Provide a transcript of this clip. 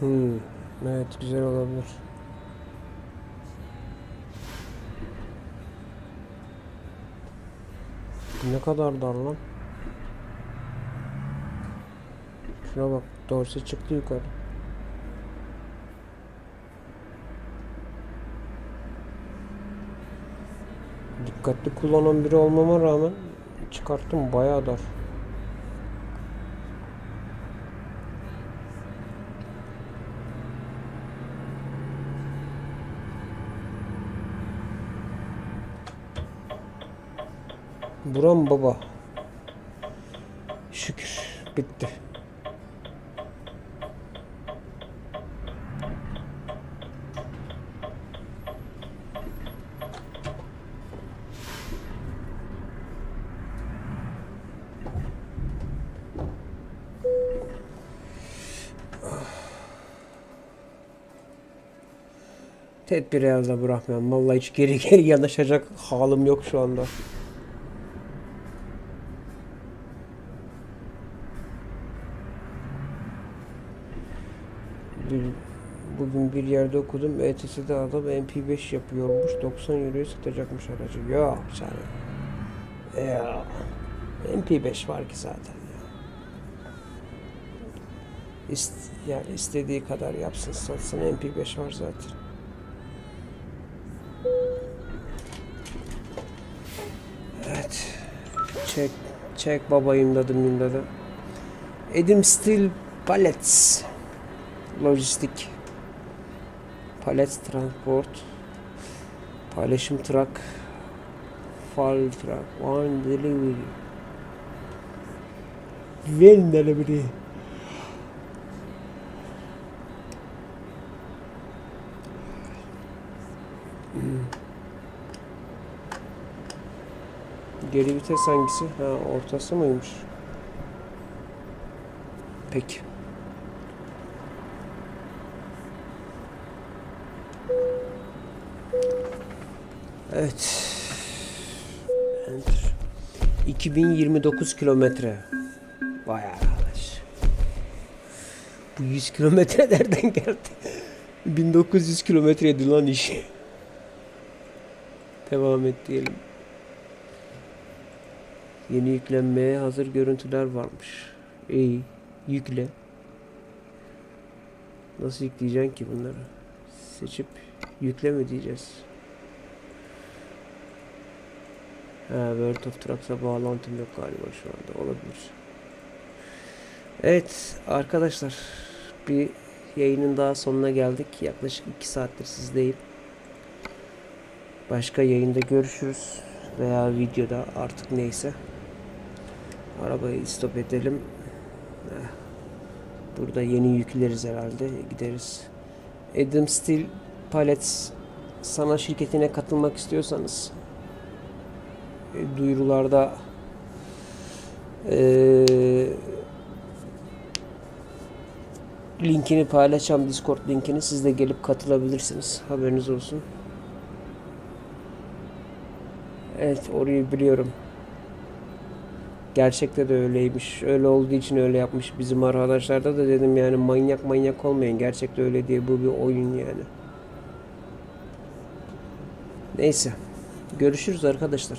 Hmm. Evet güzel olabilir. Ne kadar dar lan. Şuna bak. Dorse çıktı yukarı. Dikkatli kullanan biri olmama rağmen çıkarttım bayağı dar. Buram baba. Şükür bitti. Tedbiri elde bırakmıyorum. Vallahi hiç geri geri yanaşacak halim yok şu anda. Bir, bugün bir yerde okudum. ETS'de adam MP5 yapıyormuş. 90 euroya satacakmış aracı. Yok canım. Ya. MP5 var ki zaten ya. İst, yani istediği kadar yapsın satsın MP5 var zaten. Evet. Çek, çek babayım dedim dedim. Edim Steel Pallets. Lojistik. Palet transport. Paylaşım truck. Fall truck. One delivery. When delivery. Hmm. Geri vites hangisi? Ha ortası mıymış? Peki. Evet. Enter. 2029 kilometre. Vay arkadaş. Bu 100 kilometre nereden geldi? 1900 kilometreydi lan işi. Devam et diyelim. Yeni yüklenmeye hazır görüntüler varmış. İyi. Yükle. Nasıl yükleyeceksin ki bunları? Seçip yükle mi diyeceğiz? Ha, World of Trucks'a bağlantım yok galiba şu anda. Olabilir. Evet arkadaşlar. Bir yayının daha sonuna geldik. Yaklaşık 2 saattir sizdeyim. Başka yayında görüşürüz. Veya videoda artık neyse. Arabayı stop edelim. Eh, Burada yeni yükleriz herhalde. Gideriz. Adam Steel Pallets sana şirketine katılmak istiyorsanız duyurularda eee linkini paylaşacağım Discord linkini. Siz de gelip katılabilirsiniz. Haberiniz olsun. Evet orayı biliyorum. Gerçekte de öyleymiş. Öyle olduğu için öyle yapmış bizim arkadaşlarda da dedim yani manyak manyak olmayın. Gerçekte öyle diye bu bir oyun yani. Neyse. Görüşürüz arkadaşlar